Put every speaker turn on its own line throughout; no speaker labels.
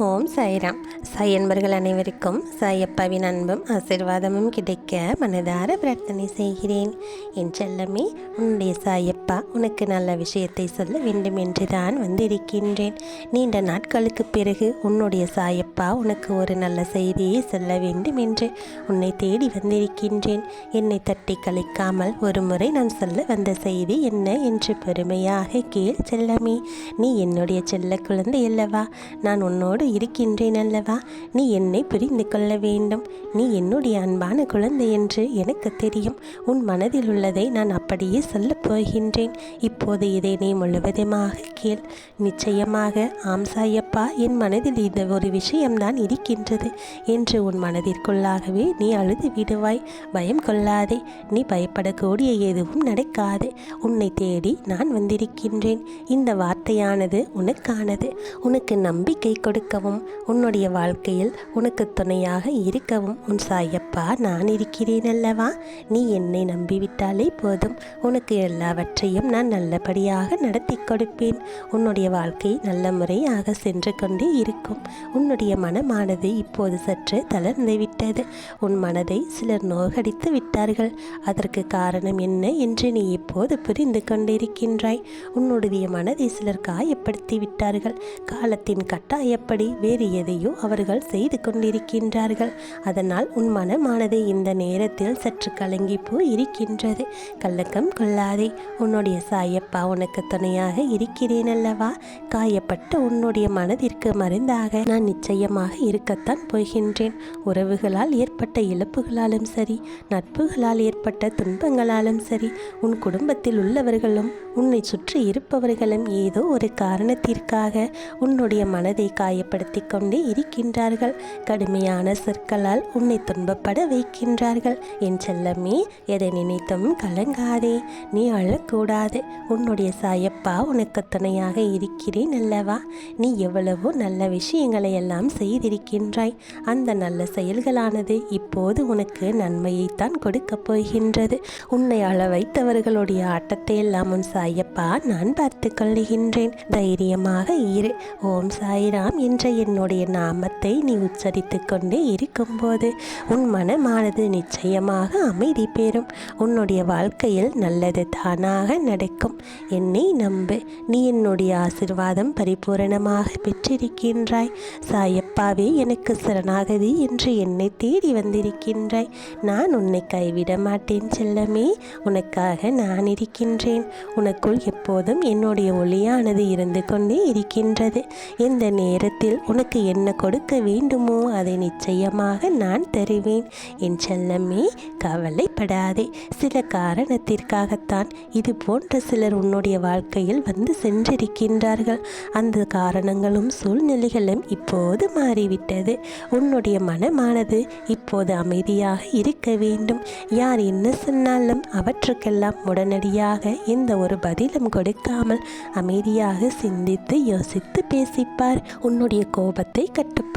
ஓம் சாய்ராம் சாய் அனைவருக்கும் சாயப்பாவின் அன்பும் ஆசிர்வாதமும் கிடைக்க மனதார பிரார்த்தனை செய்கிறேன். என் செல்லமே உன்னுடைய சாயப்பா உனக்கு நல்ல விஷயத்தை சொல்ல வேண்டும் என்று தான் வந்திருக்கின்றேன். நீண்ட நாட்களுக்கு பிறகு உன்னுடைய சாயப்பா உனக்கு ஒரு நல்ல செய்தியை சொல்ல வேண்டும் என்று உன்னை தேடி வந்திருக்கின்றேன். என்னை தட்டி கழிக்காமல் ஒரு முறை நான் சொல்ல வந்த செய்தி என்ன என்று பெருமையாக கேள் செல்லமே. நீ என்னுடைய செல்ல குழந்தை அல்லவா? நான் உன்னோடு இருக்கின்றேன் அல்லவா? நீ என்னை புரிந்து கொள்ள வேண்டும். நீ என்னுடைய அன்பான குழந்தை என்று எனக்கு தெரியும். உன் மனதில் உள்ளதை நான் அப்படியே சொல்லப் போகின்றேன். இப்போது இதை நீ முழுவதுமாக கேள். நிச்சயமாக ஆம் சாயப்பா என் மனதில் இந்த ஒரு விஷயம்தான் இருக்கின்றது என்று உன் மனதிற்குள்ளாகவே நீ அழுது விடுவாய். பயம் கொள்ளாதே. நீ பயப்படக்கூடிய எதுவும் நடக்காது. உன்னை தேடி நான் வந்திருக்கின்றேன். இந்த வார்த்தையானது உனக்கானது. உனக்கு நம்பிக்கை கொடுக்கவும் உன்னுடைய வாழ்க்கை வாழ்க்கையில் உனக்கு துணையாக இருக்கவும் உன் சாயப்பா நான் இருக்கிறேன் அல்லவா? நீ என்னை நம்பிவிட்டாலே போதும். உனக்கு எல்லாவற்றையும் நான் நல்லபடியாக நடத்தி கொடுப்பேன். உன்னுடைய வாழ்க்கை நல்ல முறையாக சென்று கொண்டே இருக்கும். உன்னுடைய மனமானது இப்போது சற்று தளர்ந்து விட்டது. உன் மனதை சிலர் நோகடித்து விட்டார்கள். அதற்கு காரணம் என்ன என்று நீ இப்போது புரிந்து கொண்டிருக்கின்றாய். உன்னுடைய மனதை சிலர் காயப்படுத்தி விட்டார்கள். காலத்தின் கட்டாயப்படி வேறு எதையோ அவர்கள் செய்து கொண்டிருக்கின்றார்கள். அதனால் உன் மனமானது இந்த நேரத்தில் சற்று கலங்கி போய் இருக்கின்றது. கலக்கம் கொள்ளாதே. உன்னுடைய சாயப்பா உனக்கு துணையாக இருக்கிறேன் அல்லவா? காயப்பட்ட உன்னுடைய மனதிற்கு மருந்தாக நான் நிச்சயமாக இருக்கத்தான் போகின்றேன். உறவுகளால் ஏற்பட்ட இழப்புகளாலும் சரி நட்புகளால் ஏற்பட்ட துன்பங்களாலும் சரி உன் குடும்பத்தில் உள்ளவர்களும் உன்னை சுற்றி இருப்பவர்களும் ஏதோ ஒரு காரணத்திற்காக உன்னுடைய மனதை காயப்படுத்தி கொண்டே வைக்கின்றார்கள் கடுமையான சொற்களால் உன்னை துன்பப்பட வைக்கின்றார்கள். என் செல்லமே எதை நினைத்தும் கலங்காதே. நீ அழக்கூடாது. உன்னுடைய சாயப்பா உனக்கு துணையாக இருக்கிறேன் அல்லவா? நீ எவ்வளவோ நல்ல விஷயங்களை எல்லாம் செய்திருக்கின்றாய். அந்த நல்ல செயல்களானது இப்போது உனக்கு நன்மையைத்தான் கொடுக்கப் போகின்றது. உன்னை அழ வைத்தவர்களுடைய ஆட்டத்தை எல்லாம் உன் சாயப்பா நான் பார்த்து கொள்ளுகின்றேன். தைரியமாக இரு. ஓம் சாய்ராம் என்ற என்னுடைய நாமத்தை நீ உச்சரித்து கொண்டே இருக்கும்போது உன் மனமானது நிச்சயமாக அமைதி பெறும். உன்னுடைய வாழ்க்கையில் நல்லது தானாக நடக்கும். என்னை நம்பு. நீ என்னுடைய ஆசிர்வாதம் பரிபூரணமாக பெற்றிருக்கின்றாய். சாயப்பாவே எனக்கு சரணாகதி என்று என்னை தேடி வந்திருக்கின்றாய். நான் உன்னை கைவிட மாட்டேன் செல்லமே. உனக்காக நான் இருக்கின்றேன். உனக்குள் எப்போதும் என்னுடைய ஒளியானது இருந்து கொண்டே இருக்கின்றது. இந்த நேரத்தில் உனக்கு என்ன கொடுக்க வேண்டுமோ அதை நிச்சயமாக நான் தருவேன். என் செல்லமே கவலைப்படாதே. சில காரணத்திற்காகத்தான் இது போன்ற சிலர் உன்னுடைய வாழ்க்கையில் வந்து சென்றிருக்கின்றார்கள். அந்த காரணங்களும் சூழ்நிலைகளும் இப்போது மாறிவிட்டது. உன்னுடைய மனமானது இப்போது அமைதியாக இருக்க வேண்டும். யார் என்ன சொன்னாலும் அவற்றுக்கெல்லாம் உடனடியாக எந்த ஒரு பதிலும் கொடுக்காமல் அமைதியாக சிந்தித்து யோசித்து பேசிப்பார். உன்னுடைய கோபத்தை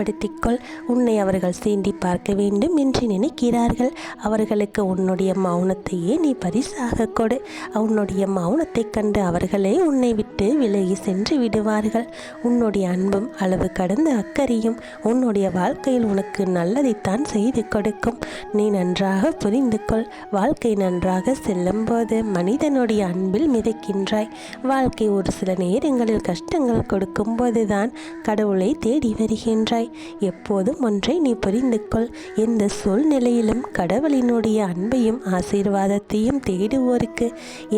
பயன்படுத்திக்கொள். உன்னை அவர்கள் சீண்டி பார்க்க வேண்டும் என்று நினைக்கிறார்கள். அவர்களுக்கு உன்னுடைய மௌனத்தையே நீ பரிசாக கொடு. உன்னுடைய மௌனத்தைக் கண்டு அவர்களே உன்னை விட்டு விலகி சென்று விடுவார்கள். உன்னுடைய அன்பும் அளவு கடந்த அக்கறையும் உன்னுடைய வாழ்க்கையில் உனக்கு நல்லதைத்தான் செய்து கொடுக்கும். நீ நன்றாக புரிந்து கொள். வாழ்க்கை நன்றாக செல்லும்போது மனிதனுடைய அன்பில் மிதக்கின்றாய். வாழ்க்கை ஒரு சில நேரங்களில் கஷ்டங்கள் கொடுக்கும்போது தான் கடவுளை தேடி வருகின்றாய். எப்போதும் ஒன்றை நீ புரிந்து கொள். எந்த சூழ்நிலையிலும் கடவுளினுடைய அன்பையும் ஆசீர்வாதத்தையும் தேடுவோருக்கு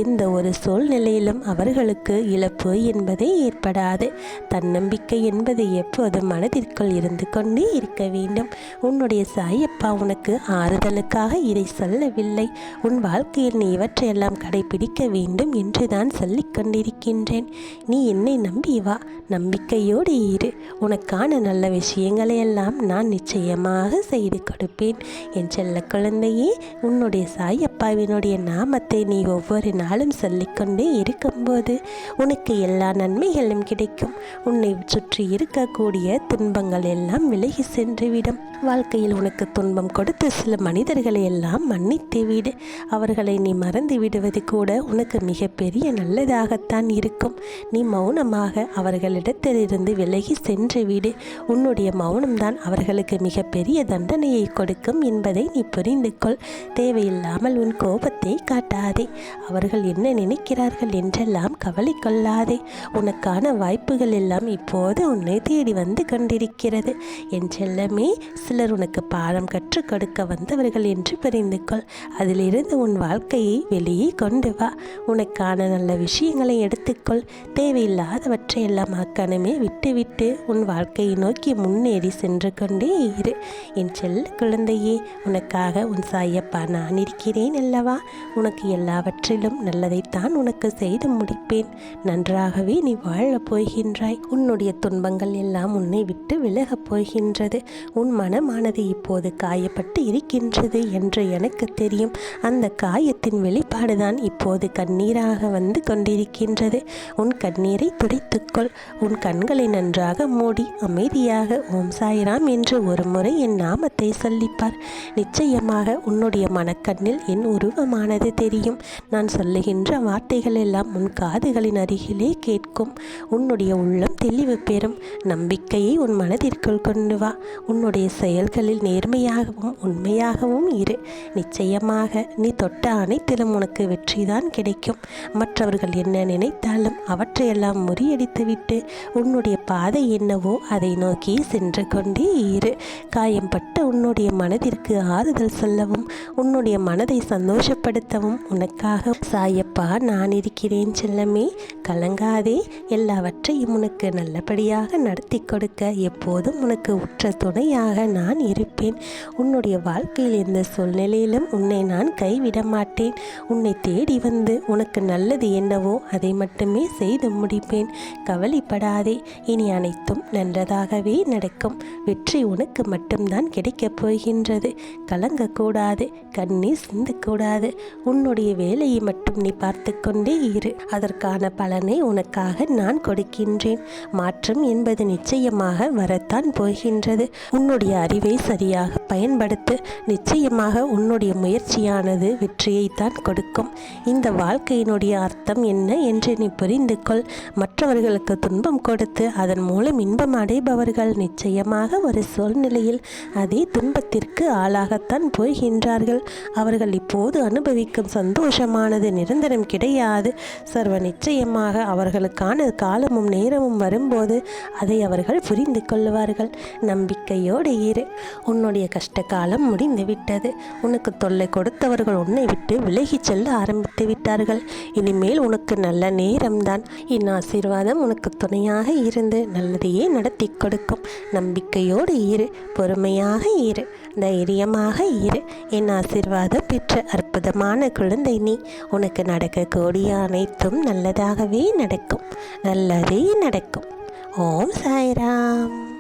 எந்த ஒரு சூழ்நிலையிலும் அவர்களுக்கு இழப்பு என்பதே ஏற்படாது. தன்னம்பிக்கை என்பது எப்போதும் மனதிற்குள் இருந்து கொண்டே இருக்க வேண்டும். உன்னுடைய சாயப்பா உனக்கு ஆறுதலுக்காக இதை சொல்லவில்லை. உன் வாழ்க்கையில் நீ இவற்றையெல்லாம் கடைபிடிக்க வேண்டும் என்று தான் சொல்லிக் கொண்டிருக்கின்றேன். நீ என்னை நம்பி வா. நம்பிக்கையோடு இரு. உனக்கான நல்ல விஷயங்களை எல்லாம் நான் நிச்சயமாக செய்து கொடுப்பேன். என் செல்ல குழந்தையே உன்னுடைய சாயப்பாவினுடைய நாமத்தை நீ ஒவ்வொரு நாளும் சொல்லிக்கொண்டே இருக்கும்போது உனக்கு உனக்கு எல்லா நன்மைகளும் கிடைக்கும். உன்னை சுற்றி இருக்கக்கூடிய துன்பங்கள் எல்லாம் விலகி சென்றுவிடும். வாழ்க்கையில் உனக்கு துன்பம் கொடுத்த சில மனிதர்களை எல்லாம் மன்னித்து விடு. அவர்களை நீ மறந்து விடுவது கூட உனக்கு மிகப்பெரிய நல்லதாகத்தான் இருக்கும். நீ மௌனமாக அவர்களிடத்திலிருந்து விலகி சென்று விடு உன்னுடைய மௌனம்தான் அவர்களுக்கு மிகப்பெரிய தண்டனையை கொடுக்கும் என்பதை நீ புரிந்து கொள் தேவையில்லாமல் உன் கோபத்தை காட்டாதே. அவர்கள் என்ன நினைக்கிறார்கள் என்றெல்லாம் கவலை கொள்ளாதே. உனக்கான வாய்ப்புகள் எல்லாம் இப்போது உன்னை தேடி வந்து கொண்டிருக்கிறது. என் செல்லமே சிலர் உனக்கு பாடம் கற்றுக் கொடுக்க வந்தவர்கள் என்று புரிந்து கொள் அதிலிருந்து உன் வாழ்க்கையை வெளியே கொண்டு வா. உனக்கான நல்ல விஷயங்களை எடுத்துக்கொள். தேவையில்லாதவற்றை எல்லாம் அக்கணமே விட்டுவிட்டு உன் வாழ்க்கையை நோக்கி முன்னேறி சென்று கொண்டே இரு. என் செல்ல குழந்தையே உனக்காக உன் சாயப்பா நான் இருக்கிறேன் அல்லவா? உனக்கு எல்லாவற்றிலும் நல்லதைத்தான் உனக்கு செய்து முடிப்பேன். நன்றாகவே நீ வாழப் போகின்றாய். உன்னுடைய துன்பங்கள் எல்லாம் உன்னை விட்டு விலகப் போகின்றது. உன் மனமானது இப்போது காயப்பட்டு இருக்கின்றது என்று எனக்கு தெரியும். அந்த காயத்தின் வெளிப்பாடுதான் இப்போது கண்ணீராக வந்து கொண்டிருக்கின்றது. உன் கண்ணீரை துடைத்துக்கொள். உன் கண்களை நன்றாக மூடி அமைதியாக ஓம் சாய்ராம் என்று ஒரு முறை என் நாமத்தை சொல்லிப்பார். நிச்சயமாக உன்னுடைய மனக்கண்ணில் என் உருவமானது தெரியும். நான் சொல்லுகின்ற வார்த்தைகள் எல்லாம் உன் காதுகளின் அருகிலே கேட்கும். உன்னுடைய உள்ளம் தெளிவு பெறும். நம்பிக்கையை உன் மனதிற்குள் கொண்டு வா. உன்னுடைய செயல்களில் நேர்மையாகவும் உண்மையாகவும் இரு. நிச்சயமாக நீ தொட்ட அனைத்திலும் உனக்கு வெற்றிதான் கிடைக்கும். மற்றவர்கள் என்ன நினைத்தாலும் அவற்றையெல்லாம் முறியடித்துவிட்டு உன்னுடைய பாதை என்னவோ அதை நோக்கி சென்று கொண்டே இரு. காயம்பட்ட உன்னுடைய மனதிற்கு ஆறுதல் சொல்லவும் உன்னுடைய மனதை சந்தோஷப்படுத்தவும் உனக்காக. சாயப்பா நான் இருக்கிறேன் செல்லமே. கலங்காதே எல்லாவற்றையும் உனக்கு நல்லபடியாக நடத்தி கொடுக்க எப்போதும் உனக்கு உற்ற துணையாக நான் இருப்பேன். உன்னுடைய வாழ்க்கையில் எந்த சூழ்நிலையிலும் உன்னை நான் கைவிட மாட்டேன். உன்னை தேடி வந்து உனக்கு நல்லது என்னவோ அதை மட்டுமே செய்து முடிப்பேன். கவலைப்படாதே இனி அனைத்தும் நன்றதாகவே நடக்கும். வெற்றி உனக்கு மட்டும்தான் கிடைக்கப் போகின்றது. கலங்கக்கூடாது கண்ணீர் சிந்தக்கூடாது. உன்னுடைய வேலையை மட்டும் நீ பார்த்து கொண்டே இரு. அதற்கான பலன் உனக்காக நான் கொடுக்கின்றேன். மாற்றம் என்பது நிச்சயமாக வரத்தான் போகின்றது. உன்னுடைய அறிவை சரியாக பயன்படுத்து நிச்சயமாக உன்னுடைய முயற்சியானது வெற்றியைத்தான் கொடுக்கும். இந்த வாழ்க்கையினுடைய அர்த்தம் என்ன என்று நீ புரிந்து கொள். மற்றவர்களுக்கு துன்பம் கொடுத்து அதன் மூலம் இன்பம் அடைபவர்கள் நிச்சயமாக ஒரு சூழ்நிலையில் அதே துன்பத்திற்கு ஆளாகத்தான் போகின்றார்கள். அவர்கள் இப்போது அனுபவிக்கும் சந்தோஷமானது நிரந்தரம் கிடையாது. சர்வ நிச்சயமாக நிச்சயமாக அவர்களுக்கான காலமும் நேரமும் வரும்போது அதை அவர்கள் புரிந்து கொள்வார்கள். நம்பிக்கையோடு இரு. உன்னுடைய கஷ்ட காலம் முடிந்து விட்டது உனக்கு தொல்லை கொடுத்தவர்கள் உன்னை விட்டு விலகிச் செல்ல ஆரம்பித்து விட்டார்கள். இனிமேல் உனக்கு நல்ல நேரம்தான். என் ஆசீர்வாதம் உனக்கு துணையாக இருந்து நல்லதையே நடத்தி கொடுக்கும். நம்பிக்கையோடு இரு. பொறுமையாக இரு. தைரியமாக இரு. என் ஆசீர்வாதம் பெற்ற அற்புதமான குழந்தை நீ. உனக்கு நடக்கக்கூடிய அனைத்தும் நல்லதாகவே நடக்கும். நல்லதே நடக்கும். ஓம் சாய்ராம்.